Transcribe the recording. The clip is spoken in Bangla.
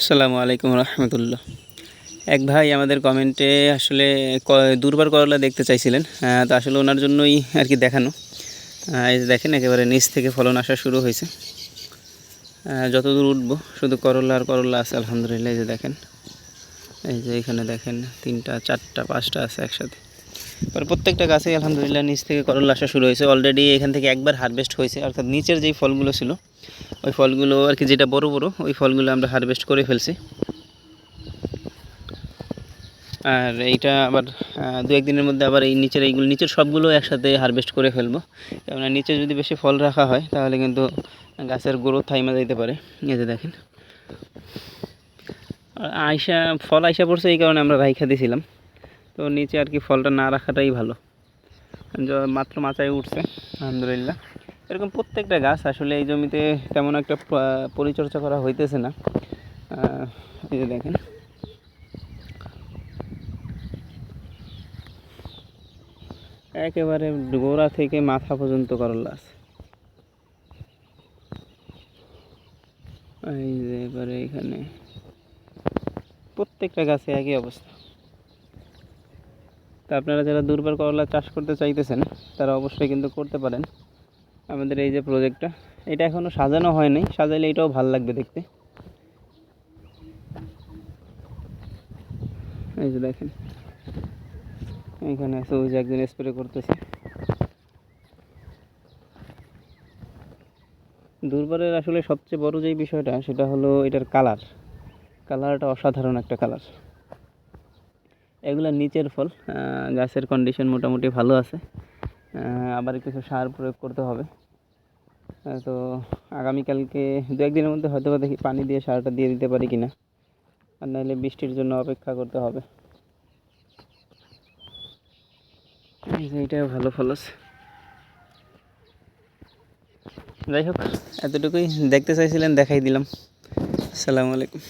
আসসালামু আলাইকুম রহমতুল্লাহ। এক ভাই আমাদের কমেন্টে আসলে দুর্বার করলা দেখতে চাইছিলেন তো আসলে ওনার জন্যই আর কি দেখানো। এই দেখেন একেবারে নিচ থেকে ফলন আসা শুরু হয়েছে। আহ, যত দূর উঠবো শুধু করলা আর করলা আছে আলহামদুলিল্লাহ এই যে দেখেন। এই যে এখানে দেখেন তিনটা চারটা পাঁচটা আছে একসাথে। এবার প্রত্যেকটা গাছেই আলহামদুলিল্লাহ নিচ থেকে করলা আসা শুরু হয়েছে। অলরেডি এখান থেকে একবার হারভেস্ট হয়েছে, অর্থাৎ নিচের যেই ফলগুলো ছিল, ওই ফলগুলো আর কি যেটা বড় বড়, ওই ফলগুলো আমরা হারভেস্ট করে ফেলছি। আর এইটা আবার দু একদিনের মধ্যে আবার এই নিচের এইগুলো, নিচের সবগুলো একসাথে হারভেস্ট করে ফেলব। কেননা নিচে যদি বেশি ফল রাখা হয়, তাহলে কিন্তু গাছের গ্রোথ থাইমা যেতে পারে। এই যে দেখেন। আইসা ফল আইসা পড়ছে এই কারণে আমরা রাইখা দিয়েছিলাম তো নিচে আর কি ফলটা না রাখাটাই ভালো। মাত্র মাচায় উঠছে, আলহামদুলিল্লাহ। এরকম প্রত্যেকটা গাছ আসলে এই জমিতে তেমন একটা পরিচর্যা করা হইতেছে না। এই যে দেখেন। একেবারে গোড়া থেকে মাথা পর্যন্ত করলা আছে এই যে এবারে এখানে প্রত্যেকটা গাছে একই অবস্থা। তা আপনারা যারা দুর্বার করলা চাষ করতে চাইতেছেন, তারা অবশ্যই কিন্তু করতে পারেন। আমাদের এই যে প্রজেক্টটা এটা এখনও সাজানো হয়নি। সাজাইলে এটাও ভালো লাগবে দেখতে। এই যে দেখেন, এখানে আছে, ওই যে একজন স্প্রে করতেছে। দুর্বারের আসলে সবচেয়ে বড় যে বিষয়টা, সেটা হলো এটার কালার কালারটা অসাধারণ একটা কালার এগুলা নিচের ফল গাছের কন্ডিশন মোটামুটি ভালো আছে। আবার কিছু সার প্রয়োগ করতে হবে। তো আগামীকালকে দু একদিনের মধ্যে হয়তো দেখি পানি দিয়ে সারটা দিয়ে দিতে পারি কিনা। আর নাহলে বৃষ্টির জন্য অপেক্ষা করতে হবে। এইটাও ভালো ফল আছে। যাই হোক, এতটুকুই। দেখতে চাইছিলেন, দেখাই দিলাম। আসসালামু আলাইকুম।